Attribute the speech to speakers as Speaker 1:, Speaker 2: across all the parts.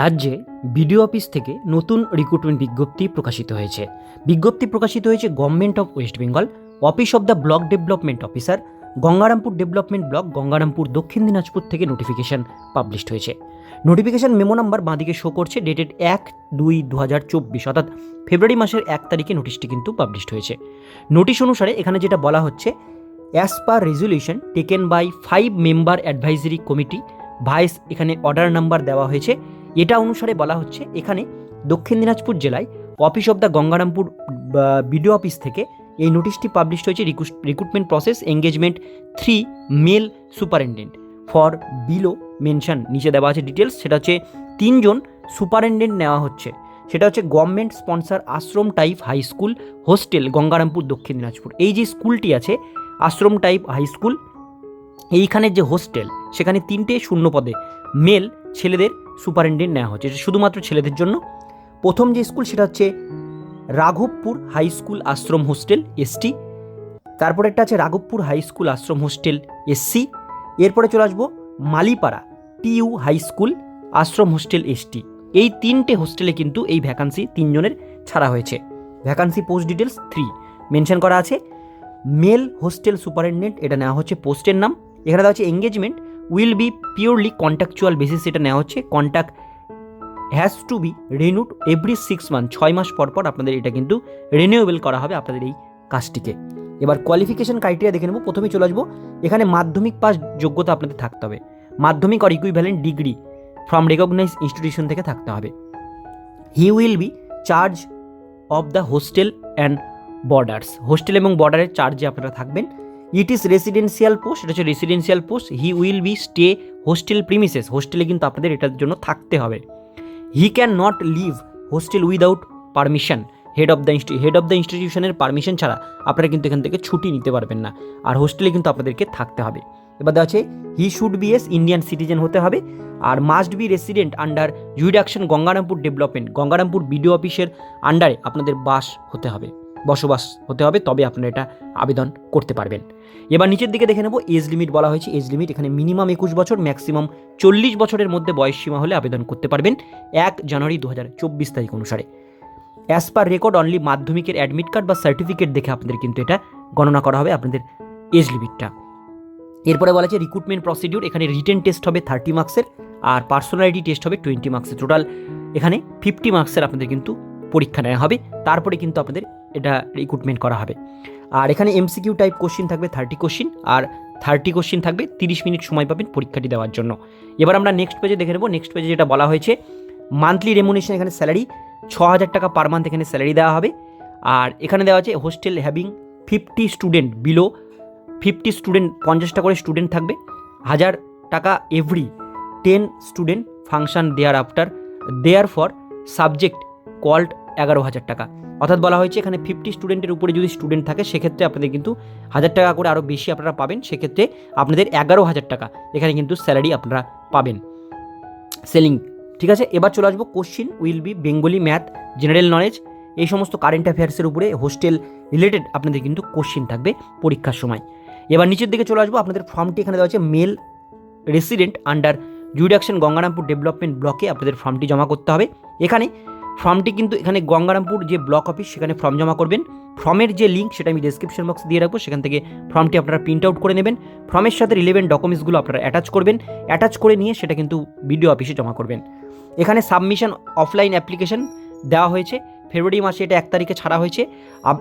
Speaker 1: রাজ্যে BDO office থেকে নতুন রিক্রুটমেন্ট বিজ্ঞপ্তি প্রকাশিত হয়েছে। বিজ্ঞপ্তি প্রকাশিত হয়েছে government of West Bengal office of the block development officer Gangarampur development block Gangarampur Dakshin Dinajpur থেকে নোটিফিকেশন পাবলিশড হয়েছে। নোটিফিকেশন মেমো নাম্বার বাঁদিকে শো করছে ডেটেড এক দুই দু হাজার চব্বিশ, অর্থাৎ ফেব্রুয়ারি মাসের এক তারিখে নোটিশটি কিন্তু পাবলিশড হয়েছে। নোটিশ অনুসারে এখানে যেটা বলা হচ্ছে as per resolution taken by five member advisory committee vice এখানে অর্ডার নাম্বার দেওয়া হয়েছে। এটা অনুসারে বলা হচ্ছে এখানে দক্ষিণ দিনাজপুর জেলায় office of the Gangarampur BDO office থেকে এই নোটিশটি পাবলিশ হয়েছে recruitment process engagement three male superintendent for below mention নিচে দেওয়া আছে ডিটেলস সেটা হচ্ছে তিনজন সুপারিনটেন্ডেন্ট নেওয়া হচ্ছে। সেটা হচ্ছে government sponsor ashram type high school hostel Gangarampur, Dakshin Dinajpur. এই যে স্কুলটি আছে, আশ্রম টাইপ হাই স্কুল এইখানের যে হোস্টেল সেখানে তিনটে শূন্য পদে মেল ছেলেদের সুপারিনটেন্ডেন্ট নেওয়া হচ্ছে। এটা শুধুমাত্র ছেলেদের জন্য। প্রথম যে স্কুল সেটা হচ্ছে Raghabpur high school ashram hostel, ST. তারপরে একটা আছে Raghabpur high school ashram hostel, SC. এরপরে চলে আসব Malipara, TU high school ashram hostel, ST. এই তিনটে হোস্টেলে কিন্তু এই ভ্যাকান্সি তিনজনের ছাড়া হয়েছে। Vacancy post details three. Mention করা আছে। মেল হোস্টেল সুপারিনটেন্ডেন্ট, এটা নেওয়া হচ্ছে পোস্টের নাম। এখানে দেওয়া হচ্ছে engagement. Will be purely contractual basis এটা নেওয়া হচ্ছে। Contact has to be renewed every six month ছয় মাস পর পর আপনাদের এটা কিন্তু রিনিউয়েবল করা হবে আপনাদের এই কাজটিকে। এবার কোয়ালিফিকেশন ক্রাইটেরিয়া দেখে নেব প্রথমে চলে আসব। এখানে মাধ্যমিক পাস যোগ্যতা আপনাদের থাকতে হবে। Madhyamik or equivalent degree from recognise institution থেকে থাকতে হবে। He will be charge of the hostel and borders hostel এবং বর্ডারের চার্জে আপনারা থাকবেন। ইট ইজ রেসিডেন্সিয়াল পোস্ট এটা হচ্ছে residential post he will be stay hostel premises হোস্টেলে কিন্তু আপনাদের এটার জন্য থাকতে হবে। He can not leave hostel without permission head of the insti head of the ইনস্টিটিউশনের permission ছাড়া আপনারা কিন্তু এখান থেকে ছুটি নিতে পারবেন না। আর হোস্টেলে কিন্তু আপনাদেরকে থাকতে হবে। এবার দেওয়া আছে he should be as Indian citizen হতে হবে। আর must be resident under jurisdiction Gangarampur development Gangarampur BDO অফিসের আন্ডারে আপনাদের বাস হতে হবে। বসবাস হতে হবে, তবে আপনারা এটা আবেদন করতে পারবেন। এবার নিচের দিকে দেখে নেব, এজ লিমিট বলা হয়েছে, এজ লিমিট এখানে মিনিমাম একুশ বছর, ম্যাক্সিমাম চল্লিশ বছরের মধ্যে বয়স সীমা হলে আবেদন করতে পারবেন, এক জানুয়ারি দু হাজার চব্বিশ তারিখ অনুসারে। অ্যাজ পার রেকর্ড অনলি মাধ্যমিকের অ্যাডমিট কার্ড বা সার্টিফিকেট দেখে আপনাদের কিন্তু এটা গণনা করা হবে, আপনাদের এজ লিমিটটা। এরপরে বলা আছে রিক্রুটমেন্ট প্রসিডিউর এখানে রিটেন টেস্ট হবে থার্টি মার্কসের আর পার্সোনালিটি টেস্ট হবে টোয়েন্টি মার্কসের টোটাল এখানে ফিফটি মার্কসের আপনাদের কিন্তু পরীক্ষা নেওয়া হবে, তারপরে কিন্তু আপনাদের এটা রিক্রুটমেন্ট করা হবে। আর এখানে এমসিকিউ টাইপ কোশ্চিন থাকবে থার্টি কোশ্চিন আর থার্টি কোশ্চিন থাকবে তিরিশ মিনিট সময় পাবেন পরীক্ষাটি দেওয়ার জন্য। এবার আমরা নেক্সট পেজে দেখে নেব। নেক্সট পেজে যেটা বলা হয়েছে মান্থলি রেমুনেশন এখানে স্যালারি ছ হাজার টাকা পার মান্থ এখানে স্যালারি দেওয়া হবে। আর এখানে দেওয়া আছে hostel having fifty student below fifty student পঞ্চাশটা করে স্টুডেন্ট থাকবে। হাজার টাকা every ten student function there after there for subject called এগারো হাজার টাকা। অর্থাৎ বলা হয়েছে এখানে ফিফটি স্টুডেন্টের উপরে যদি স্টুডেন্ট থাকে, সেক্ষেত্রে আপনাদের কিন্তু হাজার টাকা করে আরও বেশি আপনারা পাবেন। সেক্ষেত্রে আপনাদের এগারো হাজার টাকা এখানে কিন্তু স্যালারি আপনারা পাবেন। সেলিং ঠিক আছে? এবার চলে আসব question will be Bengali math general knowledge এই সমস্ত কারেন্ট অ্যাফেয়ার্সের উপরে হোস্টেল রিলেটেড আপনাদের কিন্তু কোশ্চিন থাকবে পরীক্ষার সময়। এবার নিচের দিকে চলে আসব, আপনাদের ফর্মটি এখানে দেওয়া আছে। Male resident under jurisdiction Gangarampur development ব্লকে আপনাদের ফর্মটি জমা করতে হবে। এখানে ফর্মটি কিন্তু এখানে গঙ্গারামপুর যে ব্লক অফিস, সেখানে ফর্ম জমা করবেন। ফর্মের যে লিঙ্ক, সেটা আমি ডিসক্রিপশন বক্সে দিয়ে রাখব। সেখান থেকে ফর্মটি আপনারা প্রিন্ট আউট করে নেবেন। ফর্মের সাথে রিলেভেন্ট ডকুমেন্টসগুলো আপনারা অ্যাটাচ করবেন। অ্যাটাচ করে নিয়ে সেটা কিন্তু বিডিও অফিসে জমা করবেন। এখানে সাবমিশন অফলাইন অ্যাপ্লিকেশন দেওয়া হয়েছে। ফেব্রুয়ারি মাসে এটা এক তারিখে ছাড়া হয়েছে।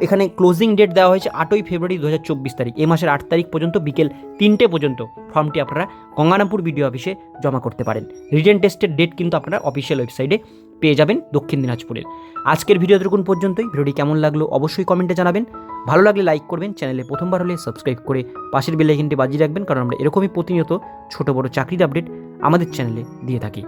Speaker 1: এখানে ক্লোজিং ডেট দেওয়া হয়েছে আটই ফেব্রুয়ারি দু হাজার চব্বিশ তারিখ। এই মাসের আট তারিখ পর্যন্ত বিকেল তিনটে পর্যন্ত ফর্মটি আপনারা গঙ্গারামপুর বিডিও অফিসে জমা করতে পারেন। রিটেন টেস্টের ডেট কিন্তু আপনারা অফিসিয়াল ওয়েবসাইটে পেয়ে যাবেন দক্ষিণ দিনাজপুরের। আজকের ভিডিও দেখুন পর্যন্তই। ভিডিওটি কেমন লাগল অবশ্যই কমেন্টে জানাবেন। ভালো লাগলে লাইক করবেন, চ্যানেলে প্রথমবার হলে সাবস্ক্রাইব করে পাশের বেল আইকনটি বাজিয়ে রাখবেন, কারণ আমরা এরকমই প্রতিনিয়ত ছোটো বড় চাকরির আপডেট আমাদের চ্যানেলে দিয়ে থাকি।